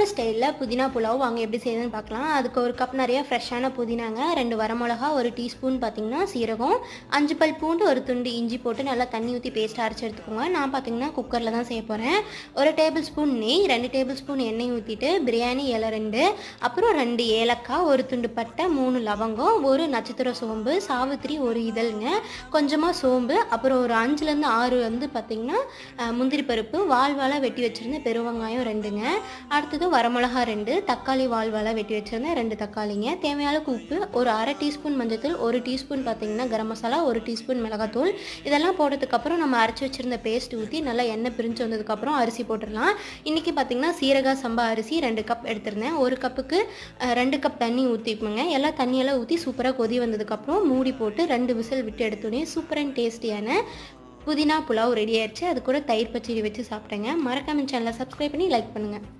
மாப்பிள்ளை ஸ்டைலில் புதினா புலாவ் வாங்க எப்படி செய்யுதுன்னு பார்க்கலாம். அதுக்கு ஒரு கப் நிறைய ஃப்ரெஷ்ஷான புதினாங்க ரெண்டு வரமிளகா ஒரு டீஸ்பூன் பார்த்திங்கன்னா சீரகம் அஞ்சு பல் பூண்டு ஒரு துண்டு இஞ்சி போட்டு நல்லா தண்ணி ஊற்றி பேஸ்ட் அரைச்சி எடுத்துக்கோங்க. நான் பார்த்தீங்கன்னா குக்கரில் தான் செய்ய போகிறேன் ஒரு டேபிள் ஸ்பூன் நெய் ரெண்டு டேபிள் ஸ்பூன் எண்ணெய் ஊற்றிட்டு பிரியாணி இலை ரெண்டு. அப்புறம் ரெண்டு ஏலக்காய் ஒரு துண்டு பட்டை மூணு லவங்கம் ஒரு நட்சத்திர சோம்பு சாவித்திரி ஒரு இதழ்ங்க. கொஞ்சமாக சோம்பு அப்புறம் ஒரு அஞ்சுலேருந்து ஆறு வந்து பார்த்திங்கன்னா முந்திரி பருப்பு வால் வெட்டி வச்சுருந்த பெருவெங்காயம் ரெண்டுங்க. அடுத்தது வரமிளகா ரெண்டு தக்காளி வாழ்வெல்லாம் வெட்டி வச்சுருந்தேன் ரெண்டு தக்காளிங்க. தேவையான உப்பு ஒரு அரை டீஸ்பூன் மஞ்சத்தூள் ஒரு டீஸ்பூன் பார்த்திங்கன்னா கரம் மசாலா ஒரு டீஸ்பூன் மிளகாத்தூள். இதெல்லாம் போட்டதுக்கப்புறம் நம்ம அரைச்சி வச்சுருந்த பேஸ்ட் ஊற்றி நல்லா எண்ணெய் பிரிஞ்சு வந்ததுக்கப்புறம் அரிசி போட்டுடலாம். இன்றைக்கி பார்த்திங்கன்னா சீரகா சம்பா அரிசி ரெண்டு கப் எடுத்திருந்தேன். ஒரு கப்புக்கு ரெண்டு கப் தண்ணி ஊற்றிப்போங்க எல்லாம் தண்ணியெல்லாம் ஊற்றி சூப்பராக கொதி வந்ததுக்கப்புறம் மூடி போட்டு ரெண்டு விசில் விட்டு எடுத்தோடனே சூப்பர் அண்ட் டேஸ்டியான புதினா புலாவ் ரெடி ஆயிடுச்சு அது கூட தயிர் பச்சடி வச்சு சாப்பிட்டேங்க. மறக்காம சேனலை சப்ஸ்கிரைப் பண்ணி லைக் பண்ணுங்கள்